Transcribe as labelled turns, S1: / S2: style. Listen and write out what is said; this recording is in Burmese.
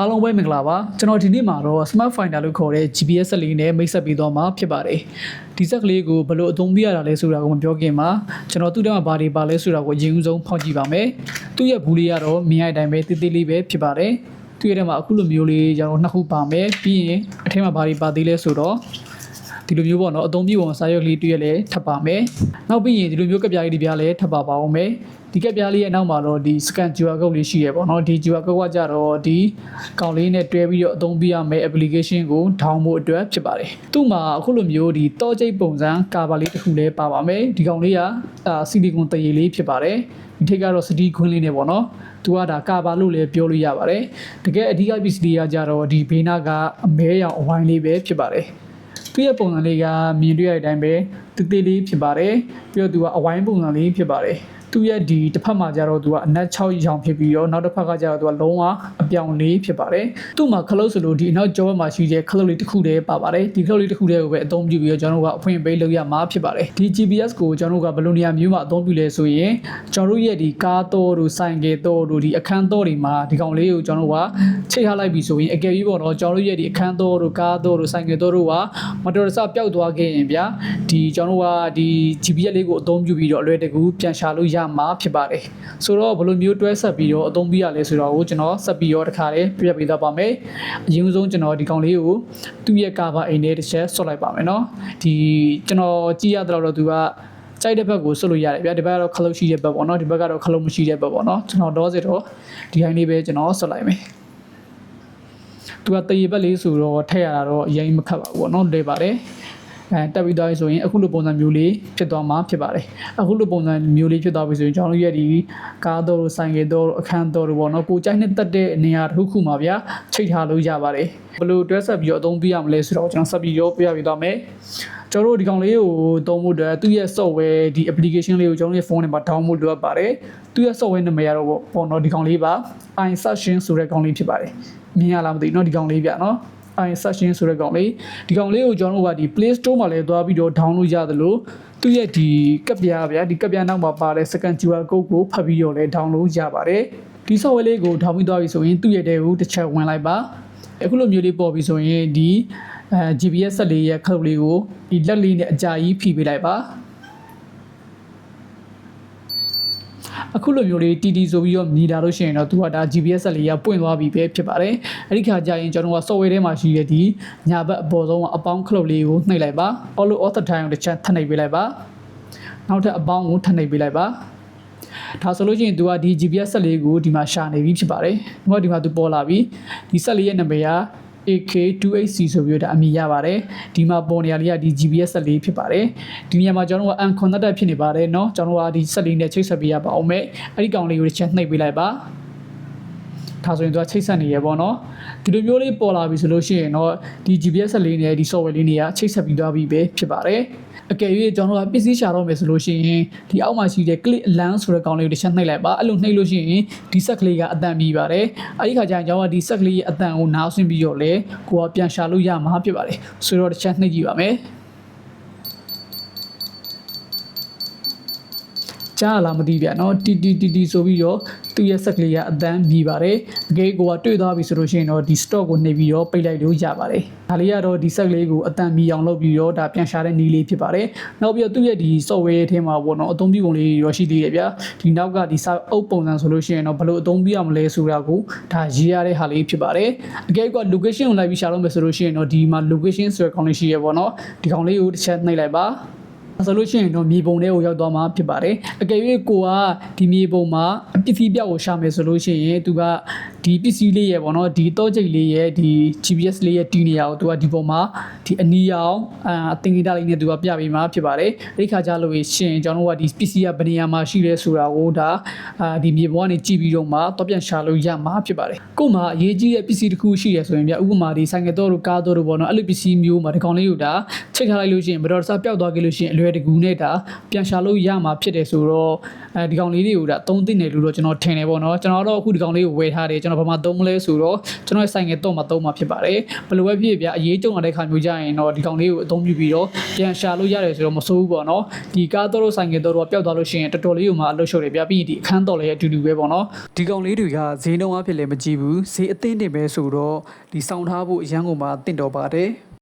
S1: အားလုံးပဲမင်္ဂလာပါကျွန်တော်ဒီနေ့မှာတော့ Smart Finder လို့ခေါ်တဲ့ GPS ဆက်လေးနဲ့မိတ်ဆက်ပေးသွားမှာဖြစ်ပါတယ်ဒီဆက်ကလေးကိုဘယ်လိုအသုံးပြရတာလဲဆိုတာကိုမပြောခင်မှာကျွန်တော်သူ့ထဲမှာဘာတွေပါလဲဆိုတာကိုအရင်ဦးဆုံးဖောက်ကြည့်ပါမယ်သူ့ရဲ့ဘူးလေးကတော့မြင်ရတဲ့အတိုင်းပဲတိတိလေးပဲဖြစ်ပါတယ်သူ့ရဲ့ထဲမှာအခုလိုမျိုးလေးကျွန်တော်နှစ်ခုပါမယ်ပြီးရင်အထဲမှာဘာတွေပါသေးလဲဆိုတော့ဒီလိုမျိုးပေါ့နော်အသုံးပြုပုံစာရွက်လေးတွေ့ရလဲထပ်ပါမယ်နောက်ပြီးရင်ဒီလိုမျိုးကပြားလေးတွေပြားလဲထပ်ပါပါအောင်မယ် ဒီကက်ပြားလေးရဲ့နောက်မှာတော့ဒီ scan QR code လေးရှိရပေါ့နော်ဒီ QR code ကကြတော့ဒီကောင်လေးနဲ့တွဲပြီးတော့အသုံးပြရမယ့် application ကို download အတွက်ဖြစ်ပါတယ်သူ့မှာအခုလိုမျိုးဒီတောကျိတ်ပုံစံကာဗာလေးတစ်ခုလည်းပါပါမယ်ဒီကောင်လေးကအာဆီလီကွန်တရေလေးဖြစ်ပါတယ်ဒီထိတ်ကတော့စတီခွင်းလေးနဲ့ပေါ့နော်သူကဒါကာဗာလို့လည်းပြောလို့ရပါတယ်တကယ်အဓိကပစ္စည်းတွေကကြတော့ဒီဘေးနာကအမဲရောင်အဝိုင်းလေးပဲဖြစ်ပါတယ်သူ့ရဲ့ပုံစံလေးကမြင်တွေ့ရတဲ့အတိုင်းပဲတိတိလေးဖြစ်ပါတယ်ပြီးတော့သူကအဝိုင်းပုံစံလေးဖြစ်ပါတယ် သူ့ရဲ့ဒီတစ်ဖက်မှာကျတော့သူကအနက်6ရောင်ဖြစ်ပြီးတော့နောက်တစ်ဖက်ကကျတော့သူကလုံးဝအပြောင်လေးဖြစ်ပါတယ်သူ့မှာခလုတ်ဆိုလို့ဒီအနောက်ကျောဘက်မှာရှိတဲ့ခလုတ်လေးတစ်ခုတည်းပါပါတယ်ဒီခလုတ်လေးတစ်ခုတည်းကိုပဲအသုံးပြုပြီးတော့ကျွန်တော်တို့ကအဖွင့်ပေးလုပ်ရမှာဖြစ်ပါတယ်ဒီ GPS ကိုကျွန်တော်တို့ကဘယ်လိုနေရာမျိုးမှာအသုံးပြုလဲဆိုရင်ကျွန်တော်တို့ရဲ့ဒီကားတော်တို့ဆိုင်ကယ်တော်တို့ဒီအခန်းတော်တွေမှာဒီကောင်လေးကိုကျွန်တော်တို့ကချိတ်ထားလိုက်ပြီဆိုရင်အကယ်၍ပေါ့နော်ကျွန်တော်တို့ရဲ့ဒီအခန်းတော်တို့ကားတော်တို့ဆိုင်ကယ်တော်တို့ကမတော်တဆပျောက်သွားခဲ့ရင်ဗျာဒီကျွန်တော်တို့ကဒီ GPS လေးကိုအသုံးပြုပြီးတော့အလွယ်တကူပြန်ရှာလို့ရမှာဖြစ်ပါတယ်ဆိုတော့ဘယ်လိုမျိုးတွဲဆက်ပြီးတော့အသုံးပြရလဲဆိုတော့ကိုကျွန်တော်ဆက်ပြီးတော့တစ်ခါလေးပြပြပေးသွားပါမယ်အရင်ဆုံးကျွန်တော်ဒီကောင်လေးကိုသူ့ရဲ့ကာဗာအိမ်ထဲတစ်ချက်ဆွတ်လိုက်ပါမယ်နော်ဒီကျွန်တော်ကြည့်ရတော့တော့သူကကြိုက်တဲ့ဘက်ကိုဆွတ်လို့ရတယ်ဗျာဒီဘက်ကတော့ခလုတ်ရှိတဲ့ဘက်ပေါ့နော်ဒီဘက်ကတော့ခလုတ်မရှိတဲ့ဘက်ပေါ့နော်ကျွန်တော်တော့စစ်တော့ဒီတိုင်းလေးပဲကျွန်တော်ဆွတ်လိုက်မယ်သူကတရေဘက်လေးဆိုတော့ထည့်ရတာတော့အရင်မခတ်ပါဘူးပေါ့နော်လွယ်ပါတယ် အဲတက်ပြီးသွားပြီဆိုရင်အခုလိုပုံစံမျိုးလေးဖြစ်သွားမှာဖြစ်ပါတယ်အခုလိုပုံစံမျိုးလေးဖြစ်သွားပြီဆိုရင်ကျွန်တော်တို့ရဲ့ဒီကားတော်တို့ဆိုင်ကယ်တော်တို့အခန်းတော်တို့ပေါ့နော်ကိုကြိုက်နဲ့တက်တဲ့နေရာတစ်ခုခုမှာဗျာချိတ်ထားလို့ရပါတယ်ဘယ်လိုတွဲဆက်ပြီးတော့အသုံးပြရမလဲဆိုတော့ကျွန်တော်ဆက်ပြီးတော့ပြပြပေးသွားမယ်ကျွန်တော်တို့ဒီကောင်လေးကိုသုံးဖို့အတွက်သူ့ရဲ့ software ဒီ application လေးကိုကျွန်တော်ရဲ့ဖုန်းထဲမှာ download လုပ်ရပါတယ်သူ့ရဲ့ software နာမည်ကတော့ပေါ့နော်ဒီကောင်လေးပါ iSession ဆိုတဲ့ကောင်လေးဖြစ်ပါတယ်မြင်ရလားမသိဘူးเนาะဒီကောင်လေးပြเนาะ i session ဆိုတဲ့ကောင်လေးဒီကောင်လေးကိုကျွန်တော်တို့ကဒီ Play Store မှာလည်းသွားပြီးတော့ download ရတယ်လို့သူ့ရဲ့ဒီကပ်ပြားဗျာဒီကပ်ပြားနောက်မှာပါတဲ့ second QR code ကိုဖတ်ပြီးတော့လည်း download ရပါတယ်ဒီ software လေးကို download သွားပြီဆိုရင်သူ့ရဲ့တဲကိုတစ်ချက်ဝင်လိုက်ပါအခုလိုမျိုးလေးပေါ်ပြီဆိုရင်ဒီအဲ GPS ဆက်လေးရဲ့ခလုတ်လေးကိုဒီလက်လေးနဲ့အကြာကြီးဖိပေးလိုက်ပါ အခုလိုမျိုးလေးတီတီဆိုပြီးတော့မြည်လာလို့ရှိရင်တော့သူကဒါ GPS ဆက်လေးရပွင့်သွားပြီပဲဖြစ်ပါတယ်အဲ့ဒီခါကျရင်ကျွန်တော်က software ထဲမှာရှိတဲ့ဒီညာဘက်အပေါ်ဆုံးအပေါင်းခလုတ်လေးကိုနှိပ်လိုက်ပါ all author time ကိုတစ်ချက်ထပ်နှိပ်ပေးလိုက်ပါနောက်ထပ်အပေါင်းကိုထပ်နှိပ်ပေးလိုက်ပါဒါဆိုလို့ရှိရင် तू ကဒီ GPS ဆက်လေးကိုဒီမှာရှာနေပြီဖြစ်ပါတယ်။ဒီမှာဒီမှာ तू ပေါ်လာပြီ။ဒီဆက်လေးရဲ့နာမည်က AK2HC ဆိုပြီးတော့အမည်ရပါတယ်ဒီမှာပေါ်နေရလေးကဒီ GPS ဆက်လေးဖြစ်ပါတယ်ဒီနေရာမှာကျွန်တော်တို့က unconnected ဖြစ်နေပါတယ်เนาะကျွန်တော်တို့ကဒီဆက်လေးနဲ့ချိတ်ဆက်ပေးရပါအောင်မယ်အဲ့ဒီကောင်လေးကိုတစ်ချက်နှိပ်ပေးလိုက်ပါ ဒါဆိုရင်သူကချိတ်ဆက်နေရပေါ့နော်ဒီလိုမျိုးလေးပေါ်လာပြီဆိုလို့ရှိရင်တော့ဒီ GPS ဆက်လေးနဲ့ဒီ software လေးတွေကချိတ်ဆက်ပြီးသွားပြီပဲဖြစ်ပါတယ်အကယ်၍ကျွန်တော်တို့ကပစ္စည်းရှာတော့မယ်ဆိုလို့ရှိရင်ဒီအောက်မှာရှိတဲ့ click lens ဆိုတဲ့ကောင်လေးကိုတစ်ချက်နှိပ်လိုက်ပါအဲ့လိုနှိပ်လို့ရှိရင်ဒီဆက်ကလေးကအတန်ပြီးပါတယ်အဲ့ဒီခါကျရင်ကျွန်တော်ကဒီဆက်ကလေးရဲ့အတန်ကိုနားဆွင့်ပြီးတော့လေကိုကပြန်ရှာလို့ရမှာဖြစ်ပါတယ်ဆိုတော့တစ်ချက်နှိပ်ကြည့်ပါမယ် ကြားလာမသိဗျာနော်တီတီတီတီဆိုပြီးတော့သူ့ရဲ့ဆက်ကလေးကအတန်းမြည်ပါတယ်အကေကိုကတွေ့သွားပြီဆိုလို့ရှိရင်တော့ဒီ stock ကိုနှိပ်ပြီးတော့ပိတ်လိုက်လို့ရပါတယ်ဒါလေးကတော့ဒီဆက်ကလေးကိုအတန်းမြည်အောင်လုပ်ပြီးတော့ဒါပြန်ရှာတဲ့နည်းလေးဖြစ်ပါတယ်နောက်ပြီးတော့သူ့ရဲ့ဒီ software ထဲမှာပေါ့နော်အသုံးပြုပုံလေးရောရှိသေးတယ်ဗျာဒီနောက်ကဒီစာအုပ်ပုံစံဆိုလို့ရှိရင်တော့ဘယ်လိုအသုံးပြုရမလဲဆိုတာကိုဒါရေးရတဲ့ဟာလေးဖြစ်ပါတယ်အကေက location ကိုလိုက်ပြီးရှာတော့မယ်ဆိုလို့ရှိရင်တော့ဒီမှာ location ဆိုတဲ့ကောင်လေးရှိရပေါ့နော်ဒီကောင်လေးကိုတစ်ချက်နှိပ်လိုက်ပါ ဆိုလို့ရှိရင်တော့မြေပုံတွေကိုရောက်သွားမှာဖြစ်ပါတယ်အကယ်၍ကိုကဒီမြေပုံမှာပစ္စည်းပြောက်ကိုရှာမယ်ဆိုလို့ရှိရင်သူကဒီပစ္စည်းလေးရဲ့ပေါ့နော်ဒီတော့ကျိတ်လေးရဲ့ဒီ GPS လေးရဲ့တီးနေရအောင်သူကဒီပုံမှာဒီအနီရောင်အာအတင်ကြီးတာလေးနဲ့သူကပြပေးမှာဖြစ်ပါတယ်အဲ့ဒီခါကျလို့ရှင်ကျွန်တော်တို့ကဒီပစ္စည်းကဘယ်နေရာမှာရှိလဲဆိုတာကိုဒါအာဒီမြေပုံကနေကြည့်ပြီးတော့မှတော့ပြန်ရှာလို့ရမှာဖြစ်ပါတယ်ကို့မှာအရေးကြီးတဲ့ပစ္စည်းတစ်ခုရှိရဆိုရင်ပြဥပမာဒီဆိုင်ကယ်တော့တို့ကားတော့တို့ပေါ့နော်အဲ့လိုပစ္စည်းမျိုးမှာဒီကောင်လေးကိုဒါချိတ်ထားလိုက်လို့ရှိရင်ဘယ်တော့စပျောက်သွားခဲ့လို့ရှိရင်အလွယ်ယ်တကူနဲ့ဒါပြန်ရှာလို့ရမှာဖြစ်တယ်ဆိုတော့အဲဒီကောင်လေးတွေကိုဒါအသုံးသိနေလို့တော့ကျွန်တော်ထင်တယ်ပေါ့နော်ကျွန်တော်တော့အခုဒီကောင်လေးကိုဝယ်ထားတယ်ကျွန်တော်ဘာမှသုံးမလဲဆိုတော့ကျွန်တော်ရဲ့ဆိုင်ငယ်တော့မှသုံးမှာဖြစ်ပါတယ်ဘယ်လိုပဲဖြစ်ဖြစ်ဗျအရေးကြုံလာတဲ့ခါမျိုးကြရင်တော့ဒီကောင်လေးကိုအသုံးပြုပြီးတော့ပြန်ရှာလို့ရတယ်ဆိုတော့မဆိုးဘူးပေါ့နော်ဒီကားတော့ဆိုင်ငယ်တော့ပျောက်သွားလို့ရှိရင်တော်တော်လေးကိုမှအလုပ်ရှုပ်တယ်ဗျပြီးရင်ဒီအခန်းတော်လေးအတူတူပဲပေါ့နော်ဒီကောင်လေးတွေကဈေးနှုန်းအဖြစ်လည်းမကြည့်ဘူးဈေးအသင်းတင်ပဲဆိုတော့ဒီစောင်းထားဖို့အရန်ကုန်မှာတင့်တော်ပါတယ်